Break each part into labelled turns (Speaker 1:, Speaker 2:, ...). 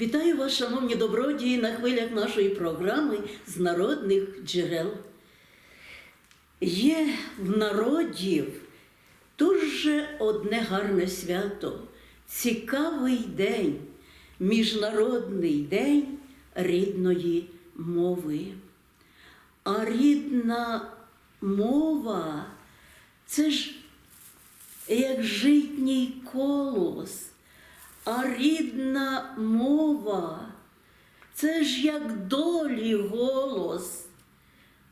Speaker 1: Вітаю вас, шановні добродії, на хвилях нашої програми з народних джерел. Є в народів дуже одне гарне свято, цікавий день, Міжнародний день рідної мови. А рідна мова це ж як житній колос. А рідна мова це ж як долі голос.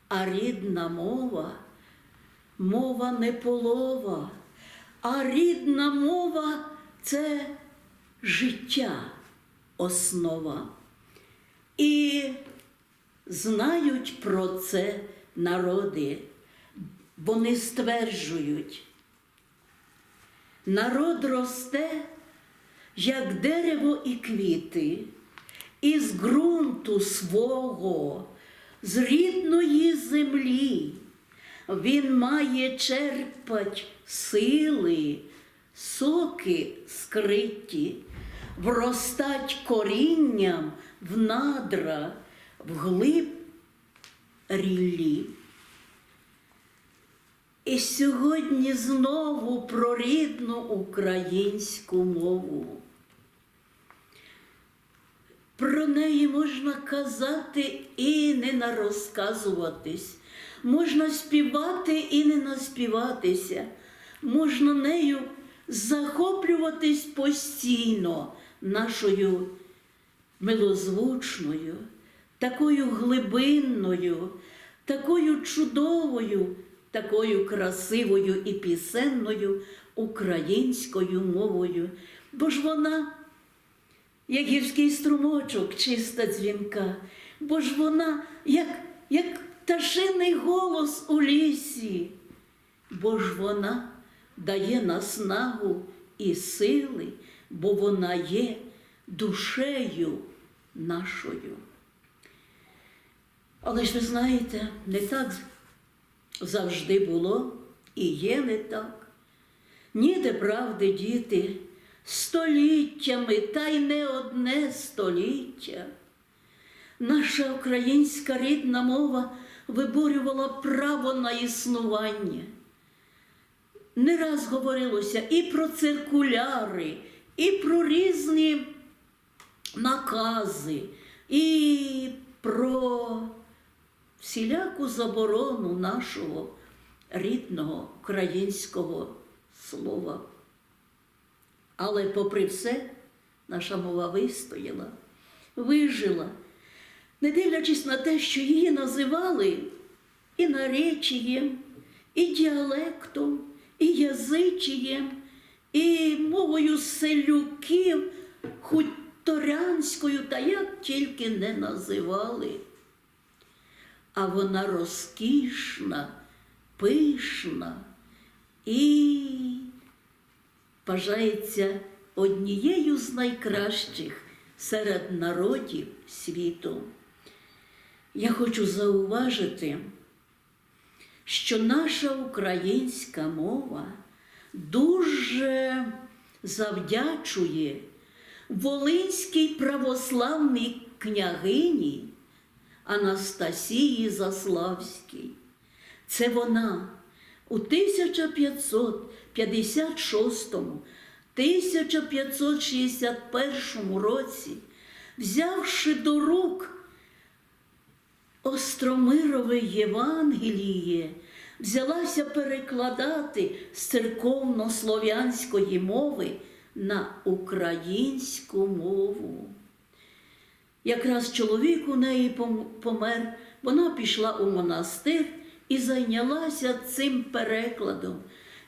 Speaker 1: А рідна мова мова не полова, а рідна мова це життя основа. І знають про це народи, вони стверджують, народ росте як дерево і квіти, із ґрунту свого, з рідної землі. Він має черпать сили, соки скриті, вростать корінням в надра, в глиб ріллі. І сьогодні знову про рідну українську мову. Про неї можна казати і не нарозказуватись, можна співати і не наспіватися, можна нею захоплюватись постійно нашою милозвучною, такою глибинною, такою чудовою, такою красивою і пісенною українською мовою, бо ж вона як гірський струмочок, чиста дзвінка, бо ж вона, як, як пташиний голос у лісі, бо ж вона дає наснагу і сили, бо вона є душею нашою. Але ж ви знаєте, не так завжди було і є не так. Ніде правди, діти, століттями, та й не одне століття. Наша українська рідна мова виборювала право на існування. Не раз говорилося і про циркуляри, і про різні накази, і про всіляку заборону нашого рідного українського слова. Але, попри все, наша мова вистояла, вижила, не дивлячись на те, що її називали і наречієм, і діалектом, і язичієм, і мовою селюків, хуторянською, та як тільки не називали. А вона розкішна, пишна і вважається однією з найкращих серед народів світу. Я хочу зауважити, що наша українська мова дуже завдячує Волинській православній княгині Анастасії Заславській. Це вона у 1556 1561 році, взявши до рук Остромирове Євангеліє, взялася перекладати з церковно-слов'янської мови на українську мову. Якраз чоловік у неї помер, вона пішла у монастир і зайнялася цим перекладом.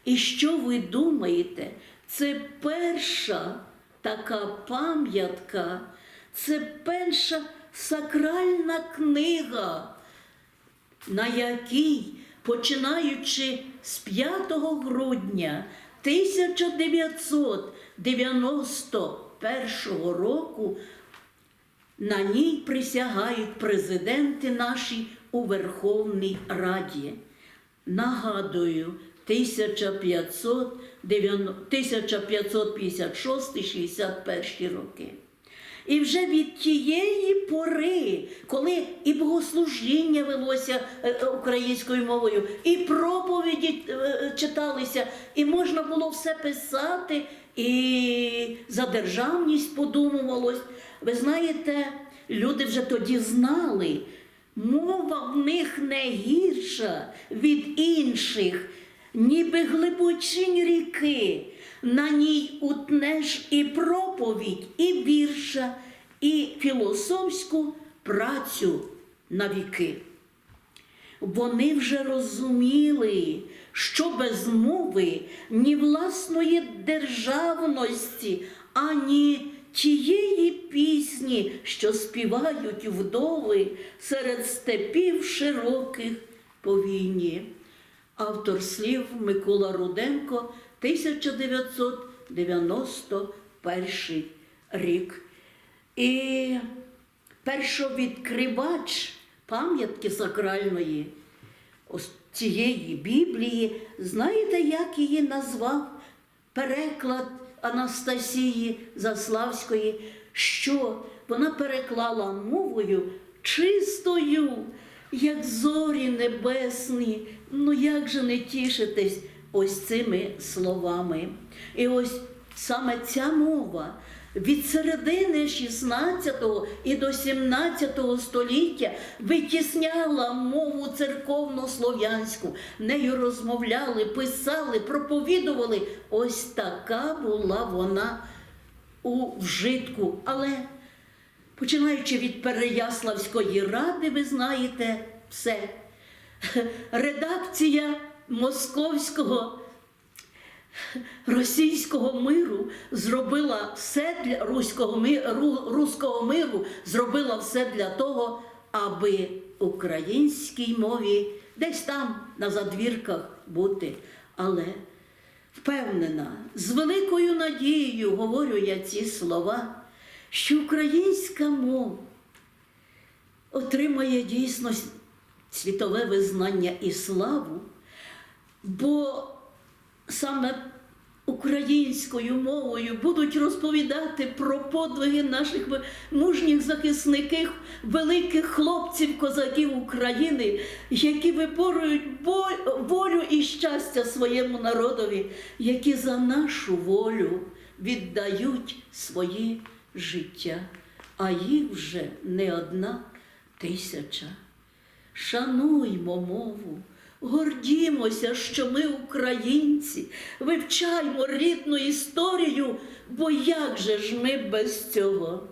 Speaker 1: І що ви думаєте? Це перша така пам'ятка, це перша сакральна книга, на якій, починаючи з 5 грудня 1991 року, на ній присягають президенти наші у Верховній Раді. Нагадую, 1556-61 роки. І вже від тієї пори, коли і богослужіння велося е, е, українською мовою, і проповіді е, читалися, і можна було все писати, і за державність подумувалось. Ви знаєте, люди вже тоді знали, мова в них не гірша від інших, ніби глибочинь ріки. На ній утнеш і проповідь, і вірша, і філософську працю на віки. Вони вже розуміли, що без мови ні власної державності, ані тієї пісні, що співають вдови серед степів широких по війні. Автор слів Микола Руденко, 1991 рік. І першовідкривач пам'ятки сакральної цієї Біблії, знаєте, як її назвав переклад Анастасії Заславської, що вона переклала мовою чистою, як зорі небесні. Ну як же не тішитись ось цими словами? І ось саме ця мова від середини 16 і до 17 століття витісняла мову церковно-слов'янську. Нею розмовляли, писали, проповідували. Ось така була вона у вжитку. Але починаючи від Переяславської ради, ви знаєте, все. Редакція московського російського миру зробила все для руського миру, руського миру зробила все для того, аби українській мові десь там на задвірках бути. Але впевнена, з великою надією говорю я ці слова, що українська мова отримає дійсно світове визнання і славу, бо саме українською мовою будуть розповідати про подвиги наших мужніх захисників, великих хлопців, козаків України, які виборюють волю і щастя своєму народові, які за нашу волю віддають свої життя, а їх вже не одна тисяча. Шануймо мову, гордімося, що ми українці, вивчаємо рідну історію, бо як же ж ми без цього?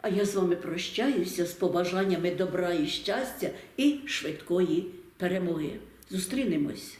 Speaker 1: А я з вами прощаюся з побажаннями добра і щастя і швидкої перемоги. Зустрінемось.